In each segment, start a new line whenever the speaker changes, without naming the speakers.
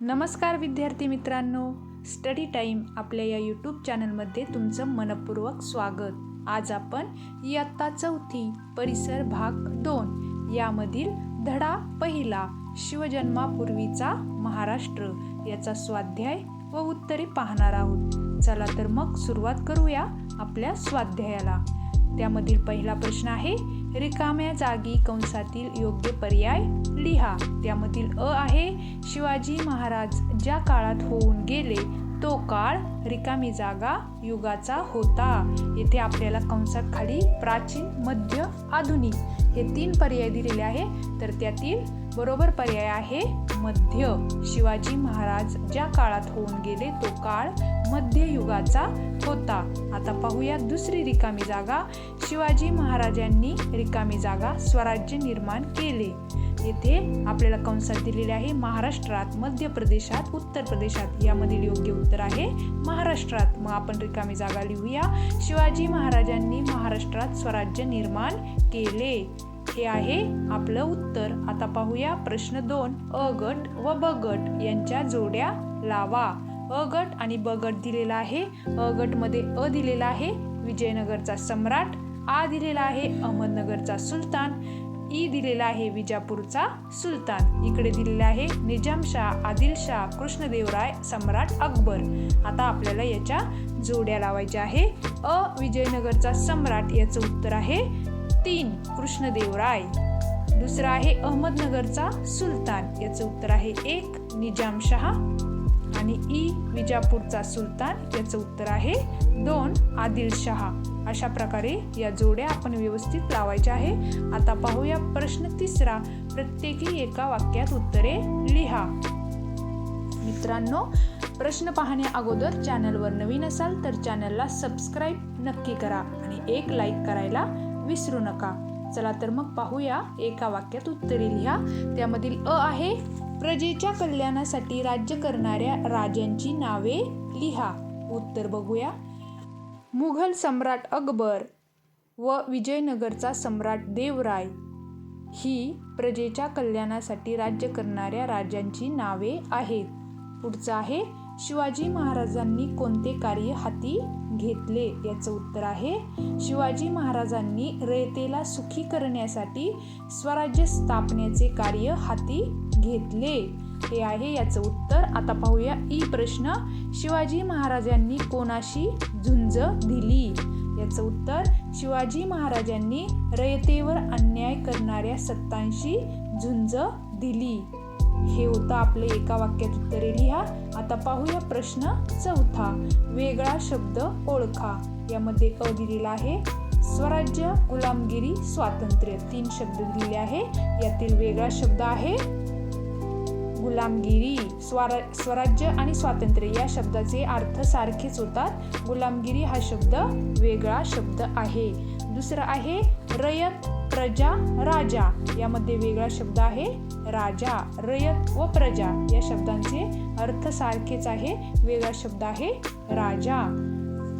नमस्कार विद्यार्थी मित्रांनो. स्टडी टाईम आपल्या या यूट्यूब चॅनलमध्ये तुमचं मनपूर्वक स्वागत. आज आपण इयत्ता चौथी परिसर भाग दोन यामधील धडा पहिला शिवजन्मापूर्वीचा महाराष्ट्र याचा स्वाध्याय व उत्तरे पाहणार आहोत. चला तर मग सुरुवात करूया आपल्या स्वाध्यायाला. त्यामधील पहिला प्रश्न आहे रिकाम्या जागी कंसातील योग्य पर्याय लिहा. त्यामधील अ आहे शिवाजी महाराज ज्या काळात होऊन गेले तो काळ रिकामी जागा युगाचा होता. येथे आपल्याला कंसात खाली प्राचीन मध्य आधुनिक हे तीन पर्याय दिलेले आहे तर त्यातील बरोबर पर्याय आहे. मध्य शिवाजी महाराज ज्या काळात होऊन गेले तो काळ मध्ययुगाचा होता. आता पाहूया दुसरी रिकामी जागा. शिवाजी महाराजांनी रिकामी जागा स्वराज्य निर्माण केले. येथे आपल्याला कंसात दिलेले आहे महाराष्ट्रात मध्य प्रदेशात उत्तर प्रदेशात. यामधील योग्य उत्तर आहे महाराष्ट्रात. मग आपण रिकामी जागा लिहूया. शिवाजी महाराजांनी महाराष्ट्रात स्वराज्य निर्माण केले. हे आहे आपलं उत्तर. आता पाहूया प्रश्न दोन. अ गट व ब गट यांच्या जोड्या लावा. अ गट आणि ब गट दिलेला आहे. अ गटमध्ये अ दिलेला आहे विजयनगरचा सम्राट. आ दिलेला आहे अहमदनगरचा सुलतान. ई दिलेला आहे विजापूरचा सुलतान. इकडे दिलेला आहे निजामशाह आदिलशाह कृष्णदेवराय सम्राट अकबर. आता आपल्याला याच्या जोड्या लावायच्या आहे. अ विजयनगरचा सम्राट याचं उत्तर आहे. तीन कृष्णदेवराय. दुसरा आहे अहमदनगरचा सुलतान. याचं उत्तर आहे एक निजामशहा आणि ई विजापूरचा सुलतान. याचं उत्तर आहे दोन आदिलशहा अशा प्रकारे या जोड्या आपण व्यवस्थित लावायच्या आहे. आता पाहूया प्रश्न तिसरा. प्रत्येकी एका वाक्यात उत्तरे लिहा. मित्रांनो प्रश्न पाहण्या अगोदर चॅनलवर नवीन असाल तर चॅनलला सबस्क्राईब नक्की करा. आणि एक लाईक करायला विसरू नका. चला तर मग पाहूया एका वाक्यात उत्तरे लिहा. त्यामधील अ आहे प्रजेच्या कल्याणासाठी राज्य करणाऱ्या राजांची नावे लिहा. उत्तर बघूया. मुघल सम्राट अकबर व विजयनगरचा सम्राट देवराय ही प्रजेच्या कल्याणासाठी राज्य करणाऱ्या राजांची नावे आहेत. पुढचं आहे शिवाजी महाराजांनी कोणते कार्य हाती घेतले? याचं उत्तर आहे शिवाजी महाराजांनी रयतेला सुखी करण्यासाठी स्वराज्य स्थापनेचे कार्य हाती घेतले. हे आहे याचं उत्तर. आता पाहूया ई प्रश्न. शिवाजी महाराजांनी कोणाशी झुंज दिली? याचं उत्तर शिवाजी महाराजांनी रयतेवर अन्याय करणाऱ्या सत्तांशी झुंज दिली. हे होतं आपलं एका वाक्यात उत्तरे लिहा. आता पाहूया प्रश्न चौथा. वेगळा शब्द ओळखा. यामध्ये अ दिलेला आहे स्वराज्य गुलामगिरी स्वातंत्र्य. तीन शब्द दिलेले आहे. यातील वेगळा शब्द आहे गुलामगिरी. स्वरा स्वराज्य आणि स्वातंत्र्य. या शब्दाचे अर्थ सारखेच होतात. गुलामगिरी हा शब्द वेगळा शब्द आहे. दुसरा आहे रयत प्रजा राजा. यामध्ये वेगळा शब्द आहे राजा रयत व प्रजा या शब्दांचे अर्थ सारखेच आहे वेगळा शब्द आहे राजा.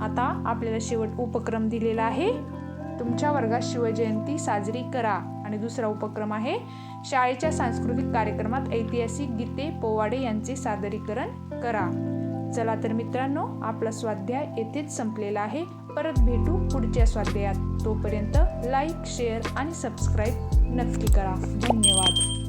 आता आपल्याला शेवट उपक्रम दिलेला आहे. तुमच्या वर्गात शिवजयंती साजरी करा. आणि दुसरा उपक्रम आहे शाळेच्या सांस्कृतिक कार्यक्रमात ऐतिहासिक गीते पोवाडे यांचे सादरीकरण करा. चला तर मित्रांनो आपला स्वाध्याय येथेच संपलेला आहे. परत भेटू पुढच्या स्वाध्यायात. तोपर्यंत लाईक शेअर आणि सबस्क्राईब नक्की करा. धन्यवाद.